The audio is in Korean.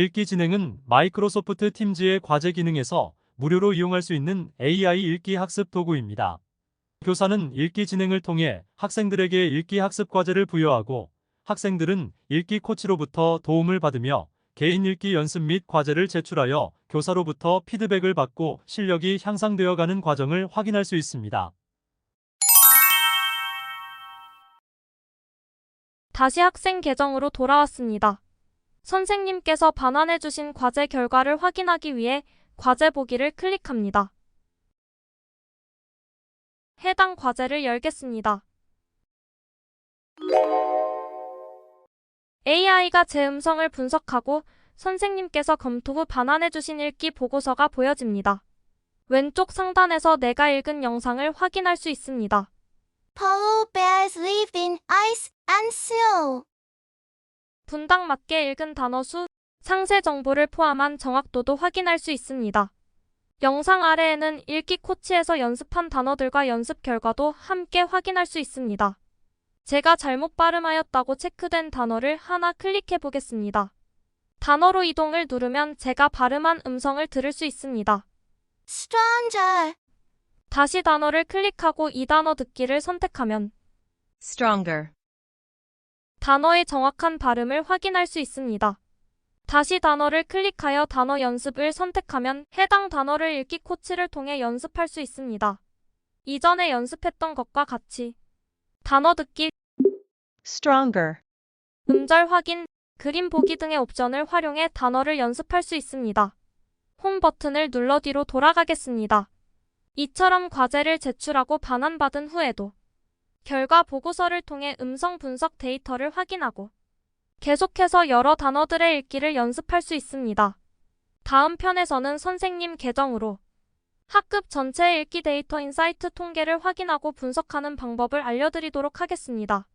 읽기 진행은 마이크로소프트 팀즈의 과제 기능에서 무료로 이용할 수 있는 AI 읽기 학습 도구입니다. 교사는 읽기 진행을 통해 학생들에게 읽기 학습 과제를 부여하고 학생들은 읽기 코치로부터 도움을 받으며 개인 읽기 연습 및 과제를 제출하여 교사로부터 피드백을 받고 실력이 향상되어 가는 과정을 확인할 수 있습니다. 다시 학생 계정으로 돌아왔습니다. 선생님께서 반환해주신 과제 결과를 확인하기 위해 과제 보기를 클릭합니다. 해당 과제를 열겠습니다. AI가 제 음성을 분석하고 선생님께서 검토 후 반환해주신 읽기 보고서가 보여집니다. 왼쪽 상단에서 내가 읽은 영상을 확인할 수 있습니다. Polar bears live in ice and snow. 분당 맞게 읽은 단어 수, 상세 정보를 포함한 정확도도 확인할 수 있습니다. 영상 아래에는 읽기 코치에서 연습한 단어들과 연습 결과도 함께 확인할 수 있습니다. 제가 잘못 발음하였다고 체크된 단어를 하나 클릭해 보겠습니다. 단어로 이동을 누르면 제가 발음한 음성을 들을 수 있습니다. Stranger. 다시 단어를 클릭하고 이 단어 듣기를 선택하면 stronger, 단어의 정확한 발음을 확인할 수 있습니다. 다시 단어를 클릭하여 단어 연습을 선택하면 해당 단어를 읽기 코치를 통해 연습할 수 있습니다. 이전에 연습했던 것과 같이 단어 듣기, stronger, 음절 확인, 그림 보기 등의 옵션을 활용해 단어를 연습할 수 있습니다. 홈 버튼을 눌러 뒤로 돌아가겠습니다. 이처럼 과제를 제출하고 반환받은 후에도 결과 보고서를 통해 음성 분석 데이터를 확인하고 계속해서 여러 단어들의 읽기를 연습할 수 있습니다. 다음 편에서는 선생님 계정으로 학급 전체 읽기 데이터 인사이트 통계를 확인하고 분석하는 방법을 알려드리도록 하겠습니다.